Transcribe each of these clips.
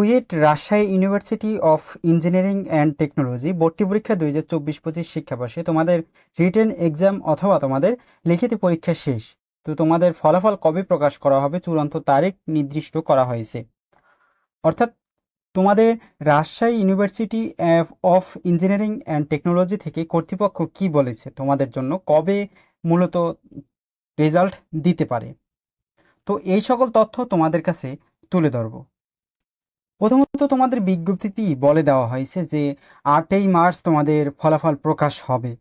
RUET Rajshahi university of engineering and technology ভর্তি পরীক্ষা দুই হাজার চব্বিশ পঁচিশ শিক্ষাবর্ষে। তোমাদের রিটেন এক্সাম অথবা তোমাদের লিখিত পরীক্ষা শেষ। তো তোমাদের ফলাফল কবে প্রকাশ করা হবে, চূড়ান্ত তারিখ নির্দিষ্ট করা হয়েছে। অর্থাৎ তোমাদের Rajshahi university of engineering and technology থেকে কর্তৃপক্ষ কি বলেছে, তোমাদের জন্য কবে মূলত রেজাল্ট দিতে পারে। তো এই সকল তথ্য তোমাদের কাছে তুলে ধরবো। প্রথমত তোমাদের বিজ্ঞপ্তিতেই বলে দেওয়া হয়েছে যে আটই মার্চ তোমাদের ফলাফল প্রকাশ হবে।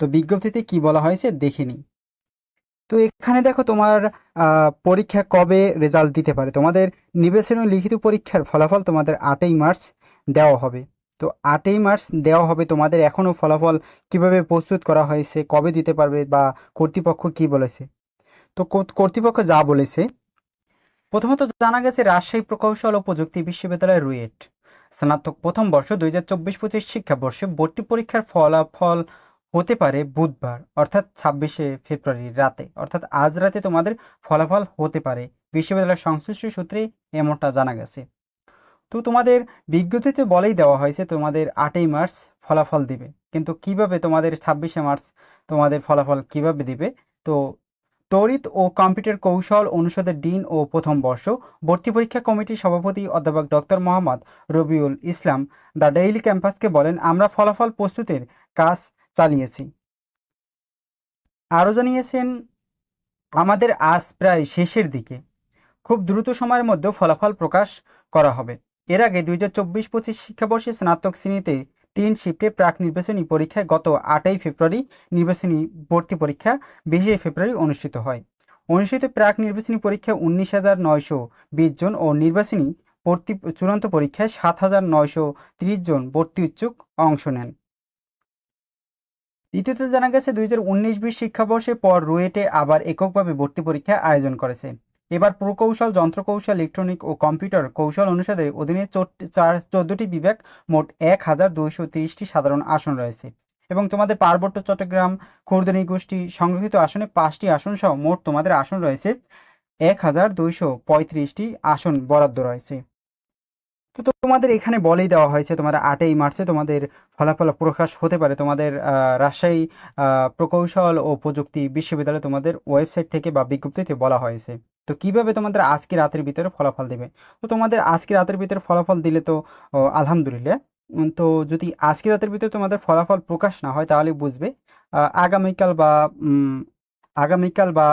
তো বিজ্ঞপ্তিতে কি বলা হয়েছে দেখে নিই। তো এখানে দেখো তোমার পরীক্ষা কবে রেজাল্ট দিতে পারে? তোমাদের নির্বাচনী লিখিত পরীক্ষার ফলাফল তোমাদের আটই মার্চ দেওয়া হবে। তো আটই মার্চ দেওয়া হবে তোমাদের এখনও ফলাফল কীভাবে প্রস্তুত করা হয়েছে, কবে দিতে পারবে বা কর্তৃপক্ষ কি বলেছে? তো কর্তৃপক্ষ যা বলেছে প্রথমত জানা গেছে রাজশাহী প্রকৌশল ও প্রযুক্তি বিশ্ববিদ্যালয় রুয়েট। স্নাতক প্রথম বর্ষ দুই হাজার চব্বিশ পঁচিশ শিক্ষাবর্ষে ভর্তি পরীক্ষার ফলাফল হতে পারে বুধবার, অর্থাৎ ছাব্বিশে ফেব্রুয়ারি রাতে। অর্থাৎ আজ রাতে তোমাদের ফলাফল হতে পারে। বিশ্ববিদ্যালয়ের সংশ্লিষ্ট সূত্রে এমনটা জানা গেছে। তো তোমাদের বিজ্ঞপ্তিতে বলেই দেওয়া হয়েছে তোমাদের আটই মার্চ ফলাফল দিবে। কিন্তু কীভাবে তোমাদের ছাব্বিশে মার্চ তোমাদের ফলাফল কীভাবে দিবে? তো তড়িৎ ও কম্পিউটার কৌশল অনুষদের ডিন ও প্রথম বর্ষ, ভর্তি পরীক্ষা কমিটির সভাপতি অধ্যাপক doctor Mohammad Rabiul Islam the Daily ক্যাম্পাসকে বলেন, আমরা ফলাফল প্রস্তুতের কাজ চালিয়েছি। আরও জানিয়েছেন, আমাদের আজ প্রায় শেষের দিকে। খুব দ্রুত সময়ের মধ্যে ফলাফল প্রকাশ করা হবে। এর আগে দুই হাজার চব্বিশ পঁচিশ শিক্ষাবর্ষে স্নাতক শ্রেণীতে তিন শিফটে প্রাক নির্বাচনী পরীক্ষায় গত আটই ফেব্রুয়ারি নির্বাচনী ভর্তি পরীক্ষা বিশে ফেব্রুয়ারি অনুষ্ঠিত হয়। অনুষ্ঠিত প্রাক নির্বাচনী পরীক্ষায় উনিশ হাজার নয়শো বিশ জন ও নির্বাচনী ভর্তি চূড়ান্ত পরীক্ষায় সাত হাজার নয়শো ত্রিশ জন ভর্তি ইচ্ছুক অংশ নেন। দ্বিতীয়ত জানা গেছে, দুই হাজার উনিশ বিশ শিক্ষাবর্ষের পর রুয়েটে আবার এককভাবে ভর্তি পরীক্ষা আয়োজন করেছে। এবার প্রকৌশল, যন্ত্রকৌশল, ইলেকট্রনিক ও কম্পিউটার কৌশল অনুষদের অধীনে চার, চোদ্দটি বিভাগ, মোট এক হাজার দুইশো তিরিশটি সাধারণ আসন রয়েছে। এবং তোমাদের পার্বত্য চট্টগ্রাম, খুর্দনি গোষ্ঠী সংরক্ষিত আসনে পাঁচটি আসন সহ মোট তোমাদের আসন রয়েছে। এক হাজার দুইশো পঁয়ত্রিশটি আসন বরাদ্দ রয়েছে। তো তোমাদের এখানে বলেই দেওয়া হয়েছে তোমার আটই মার্চে তোমাদের ফলাফল প্রকাশ হতে পারে। তোমাদের রাজশাহী প্রকৌশল ও প্রযুক্তি বিশ্ববিদ্যালয় তোমাদের ওয়েবসাইট থেকে বা বিজ্ঞপ্তিতে বলা হয়েছে। তো কীভাবে তোমাদের আজকে রাতের ভিতরে ফলাফল দেবে? তো তোমাদের আজকে রাতের ভিতরে ফলাফল দিলে তো আলহামদুলিল্লাহ। তো যদি আজকে রাতের ভিতরে তোমাদের ফলাফল প্রকাশ না হয় তাহলে বুঝবে আগামীকাল বা আগামীকাল বা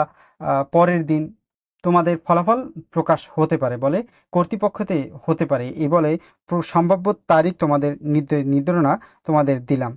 পরের দিন তোমাদের ফলাফল প্রকাশ হতে পারে বলে, কর্তৃপক্ষতে হতে পারে। এই বলে সম্ভাব্য তারিখ তোমাদের নির্ধারণা তোমাদের দিলাম।